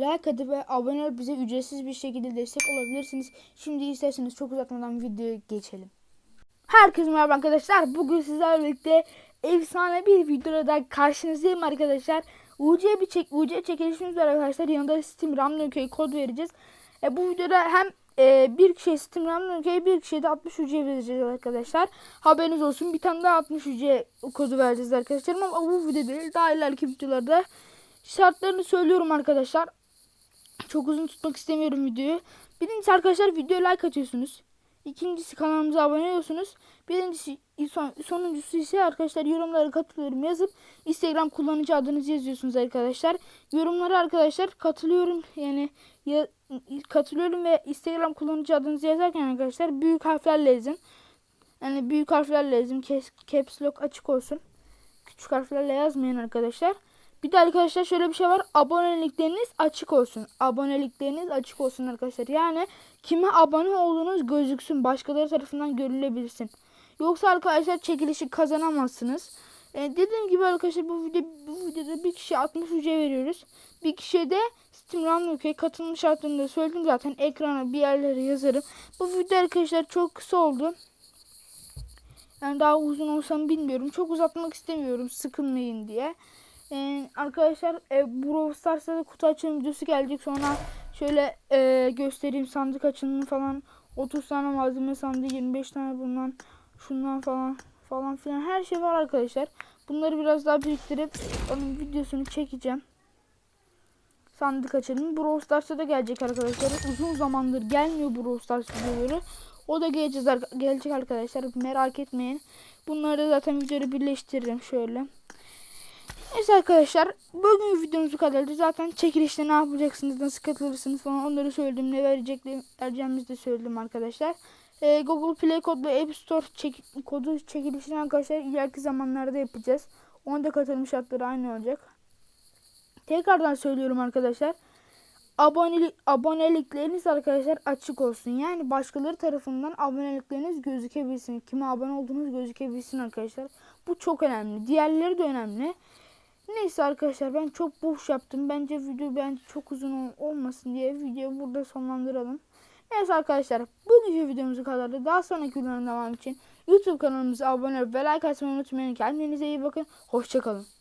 Like atıp ve abone olup bize ücretsiz bir şekilde destek olabilirsiniz. Şimdi isterseniz çok uzatmadan videoya geçelim. Herkese merhaba arkadaşlar. Bugün sizlerle birlikte efsane bir videoda da karşınızdayım arkadaşlar. UC bir çek UC çekilişimiz var arkadaşlar. Yanında Steam Ramlöke'ye kod vereceğiz. E, bu videoda hem e, bir kişiye Steam Ramlöke'ye bir kişiye de 60 UC vereceğiz arkadaşlar. Haberiniz olsun. Bir tane daha 60 UC kodu vereceğiz arkadaşlar. Ama bu video değil. Daha ileriki videolarda şartlarını söylüyorum arkadaşlar. Çok uzun tutmak istemiyorum videoyu. Birincisi arkadaşlar videoya like atıyorsunuz. İkincisi kanalımıza abone oluyorsunuz. Birincisi son, sonuncusu ise arkadaşlar yorumlara katılıyorum yazıp Instagram kullanıcı adınızı yazıyorsunuz arkadaşlar. Yorumlara arkadaşlar katılıyorum yani ya, katılıyorum ve Instagram kullanıcı adınızı yazarken arkadaşlar büyük harflerle yazın. Yani büyük harflerle yazın. Caps lock açık olsun. Küçük harflerle yazmayın arkadaşlar. Bir de arkadaşlar şöyle bir şey var. Abonelikleriniz açık olsun. Abonelikleriniz açık olsun arkadaşlar. Yani kime abone olduğunuz gözüksün. Başkaları tarafından görülebilsin. Yoksa arkadaşlar çekilişi kazanamazsınız. Ee, dediğim gibi arkadaşlar bu, video, bu videoda bir kişiye 60 ücret veriyoruz. Bir kişiye de Steam Runlock'e katılım şartlarını da söyledim zaten. Ekrana bir yerlere yazarım. Bu video arkadaşlar çok kısa oldu. Yani daha uzun olsam bilmiyorum. Çok uzatmak istemiyorum sıkılmayın diye. Ee, arkadaşlar e, Brawl Stars'ta da kutu açılım videosu gelecek. Sonra şöyle e, göstereyim sandık açılımı falan. 30 tane malzeme sandığı 25 tane bundan şundan falan falan filan her şey var arkadaşlar. Bunları biraz daha biriktirip onun videosunu çekeceğim. Sandık açılımı Brawl Stars'ta da gelecek arkadaşlar. Uzun zamandır gelmiyor Brawl Stars videoları. O da geleceğiz, gelecek arkadaşlar. Merak etmeyin. Bunları zaten videoyu birleştiririm şöyle. Neyse arkadaşlar bugün videomuz bu kadardı. Zaten çekilişte ne yapacaksınız, nasıl katılırsınız falan onları söyledim. Ne vereceğimizi de söyledim arkadaşlar. Ee, Google Play kodlu App Store çek kodu çekilişini arkadaşlar ileriki zamanlarda yapacağız. Onda katılım şartları aynı olacak. Tekrardan söylüyorum arkadaşlar. Abonelik, abonelikleriniz arkadaşlar açık olsun. Yani başkaları tarafından abonelikleriniz gözükebilsin. Kime abone olduğunuz gözükebilsin arkadaşlar. Bu çok önemli. Diğerleri de önemli. Neyse arkadaşlar ben çok boş yaptım. Bence video bence çok uzun olmasın diye videoyu burada sonlandıralım. Neyse arkadaşlar bugünkü videomuz kadardı. Daha sonraki videoların devam için YouTube kanalımıza abone olup ve like atmayı unutmayın. Kendinize iyi bakın. Hoşçakalın.